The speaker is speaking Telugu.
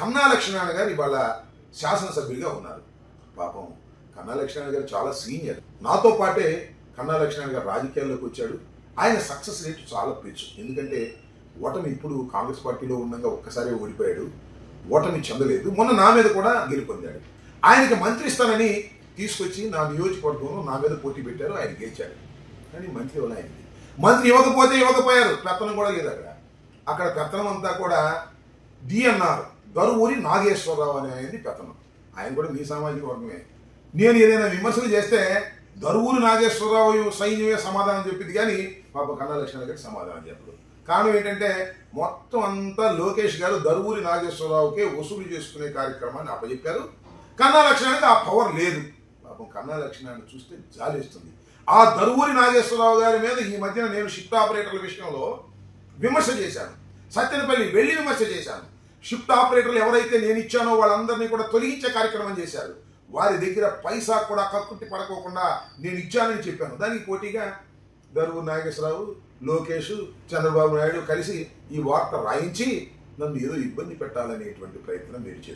కన్నా లక్ష్మీనారాయణ గారు ఇవాళ శాసనసభ్యులుగా ఉన్నారు. పాపం కన్నా లక్ష్మీనారాయణ గారు చాలా సీనియర్. నాతో పాటే కన్నా లక్ష్మీనారాయణ గారు రాజకీయాల్లోకి వచ్చాడు. ఆయన సక్సెస్ రేట్ చాలా పెంచు. ఎందుకంటే ఓటమి ఇప్పుడు కాంగ్రెస్ పార్టీలో ఉండగా ఒక్కసారి ఓడిపోయాడు. ఓటమి చెందలేదు. మొన్న నా మీద కూడా గెలుపొందాడు ఆయనకి మంత్రి ఇస్తానని తీసుకొచ్చి నా నియోజకవర్గంలో నా మీద పోటీ పెట్టారు. ఆయన గెలిచాడు కానీ మంత్రి వల్ల ఆయనకి మంత్రి ఇవ్వకపోతే ఇవ్వకపోయారు. పెత్తనం కూడా లేదు అక్కడ. అక్కడ పెత్తనం అంతా కూడా డిఎన్ఆర్ దరువూరి నాగేశ్వరరావు అనే ఆయన్ని పెత్తనం. ఆయన కూడా మీ సామాజిక వర్గమే. నేను ఏదైనా విమర్శలు చేస్తే దరువూరి నాగేశ్వరరావు సైన్యమే సమాధానం చెప్పింది కానీ పాప కన్నా లక్ష్మణ గారికి సమాధానం చెప్పదు కారణం ఏంటంటే మొత్తం అంతా లోకేష్ గారు దరువూరి నాగేశ్వరరావుకే వసూలు చేసుకునే కార్యక్రమాన్ని అప్పచెప్పారు కన్నా లక్ష్మణానికి ఆ పవర్ లేదు. పాపం కన్నా లక్ష్మణాన్ని చూస్తే జాలిస్తుంది. ఆ దరువూరి నాగేశ్వరరావు గారి మీద ఈ మధ్యన నేను షిఫ్ట్ ఆపరేటర్ల విషయంలో విమర్శ చేశాను. సత్యనపల్లి వెళ్ళి విమర్శ చేశాను. షిఫ్ట్ ఆపరేటర్లు ఎవరైతే నేను ఇచ్చానో వాళ్ళందరినీ కూడా తొలగించే కార్యక్రమం చేశారు. వారి దగ్గర పైసా కూడా కక్కుట్టి పడకోకుండా నేను ఇచ్చానని చెప్పాను. దానికి పోటీగా గరువు నాగేశ్వరరావు లోకేష్ చంద్రబాబు నాయుడు కలిసి ఈ వార్త రాయించి నన్ను ఏదో ఇబ్బంది పెట్టాలనేటువంటి ప్రయత్నం మీరు చేశారు.